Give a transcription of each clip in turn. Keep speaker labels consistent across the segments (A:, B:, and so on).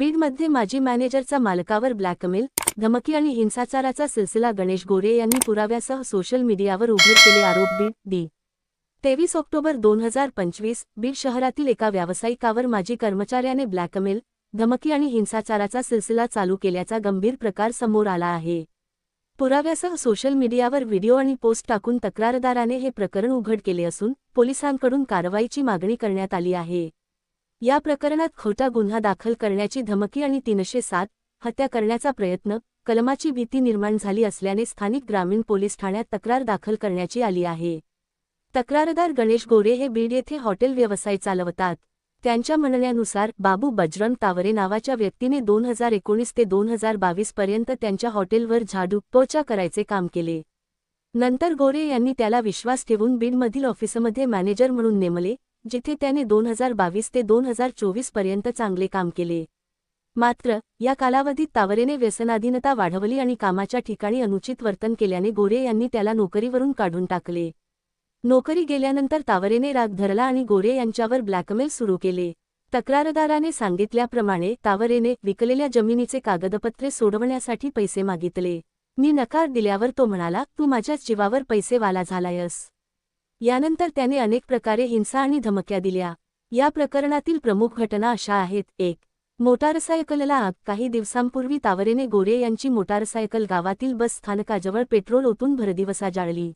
A: बीडमध्ये माजी मॅनेजरचा मालकावर ब्लॅकमेल धमकी आणि हिंसाचाराचा सिलसिला गणेश गोरे यांनी पुराव्यासह सोशल मीडियावर उघड केले आरोप बीड डी. तेवीस ऑक्टोबर दोन हजार पंचवीस बीड शहरातील एका व्यावसायिकावर माजी कर्मचाऱ्याने ब्लॅकमेल धमकी आणि हिंसाचाराचा सिलसिला चालू केल्याचा गंभीर प्रकार समोर आला आहे. पुराव्यासह सोशल मीडियावर व्हिडिओ आणि पोस्ट टाकून तक्रारदाराने हे प्रकरण उघड केले असून पोलिसांकडून कारवाईची मागणी करण्यात आली आहे. या प्रकरणात खोटा गुन्हा दाखल करण्याची धमकी आणि तीनशे सात हत्या करण्याचा प्रयत्न कलमाची भीती निर्माण झाली असल्याने स्थानिक ग्रामीण पोलीस ठाण्यात तक्रार दाखल करण्याची आली आहे. तक्रारदार गणेश गोरे हे बीड येथे हॉटेल व्यवसाय चालवतात. त्यांच्या म्हणण्यानुसार बाबू बजरंग तावरे नावाच्या व्यक्तीने दोन हजार एकोणीस ते दोन हजार बावीस पर्यंत त्यांच्या हॉटेलवर झाडू पोचा करायचे काम केले. नंतर गोरे यांनी त्याला विश्वास ठेवून बीडमधील ऑफिसमध्ये मॅनेजर म्हणून नेमले जिथे त्याने दोन हजार बावीस ते दोन हजार चोवीसपर्यंत चांगले काम केले. मात्र या कालावधीत तावरेने व्यसनाधीनता वाढवली आणि कामाच्या ठिकाणी अनुचित वर्तन केल्याने गोरे यांनी त्याला नोकरीवरून काढून टाकले. नोकरी गेल्यानंतर तावरेने राग धरला आणि गोरे यांच्यावर ब्लॅकमेल सुरू केले. तक्रारदाराने सांगितल्याप्रमाणे तावरेने विकलेल्या जमिनीचे कागदपत्रे सोडवण्यासाठी पैसे मागितले. मी नकार दिल्यावर तो म्हणाला तू माझ्याच जीवावर पैसे वाला झालायस. यानंतर त्याने अनेक प्रकारे हिंसा आणि धमक्या दिल्या. या प्रकरणातील प्रमुख घटना अशा आहेत. एक मोटारसायकलला आग. काही दिवसांपूर्वी तावरेने गोरे यांची मोटारसायकल गावातील बस स्थानकाजवळ पेट्रोल ओतून भरदिवसा जाळली.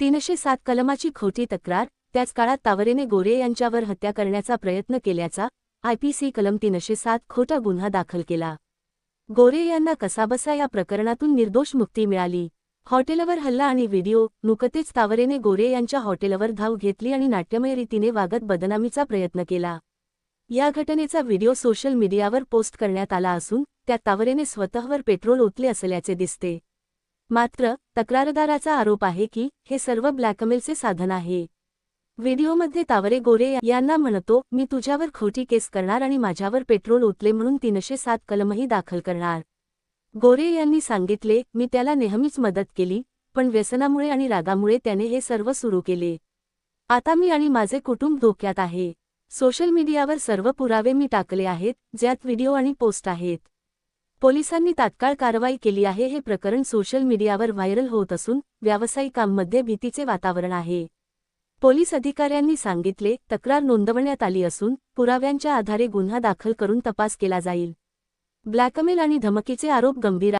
A: तीनशे सात कलमाची खोटी तक्रार. त्याच काळात तावरेने गोरे यांच्यावर हत्या करण्याचा प्रयत्न केल्याचा आयपीसी कलम तीनशे सात खोटा गुन्हा दाखल केला. गोरे यांना कसाबसा या प्रकरणातून निर्दोष मुक्ती मिळाली. हॉटेलवर हल्ला आणि व्हिडिओ नुकतेच तावरेने गोरे यांच्या हॉटेलवर धाव घेतली आणि नाट्यमय रीतीने वागत बदनामीचा प्रयत्न केला. या घटनेचा व्हिडिओ सोशल मीडियावर पोस्ट करण्यात आला असून त्यात तावरेने स्वतःवर पेट्रोल ओतले असल्याचे दिसते. मात्र तक्रारदाराचा आरोप आहे की हे सर्व ब्लॅकमेलचे साधन आहे. व्हिडिओमध्ये तावरे गोरे यांना म्हणतो मी तुझ्यावर खोटी केस करणार आणि माझ्यावर पेट्रोल ओतले म्हणून तीनशे सात कलमही दाखल करणार. गोरे यांनी सांगितले मी त्याला नेहमीच मदत केली पण व्यसनामुळे आणि रागामुळे त्याने हे सर्व सुरू केले. आता मी आणि माझे कुटुंब धोक्यात आहे. सोशल मीडियावर सर्व पुरावे मी टाकले आहेत ज्यात व्हिडिओ आणि पोस्ट आहेत. पोलिसांनी तात्काळ कारवाई केली आहे हे प्रकरण सोशल मीडियावर व्हायरल होत असून व्यावसायिकांमध्ये भीतीचे वातावरण आहे. पोलीस अधिकाऱ्यांनी सांगितले तक्रार नोंदवण्यात आली असून पुराव्यांच्या आधारे गुन्हा दाखल करून तपास केला जाईल. ब्लॅकमेल आणि धमकीचे आरोप गंभीर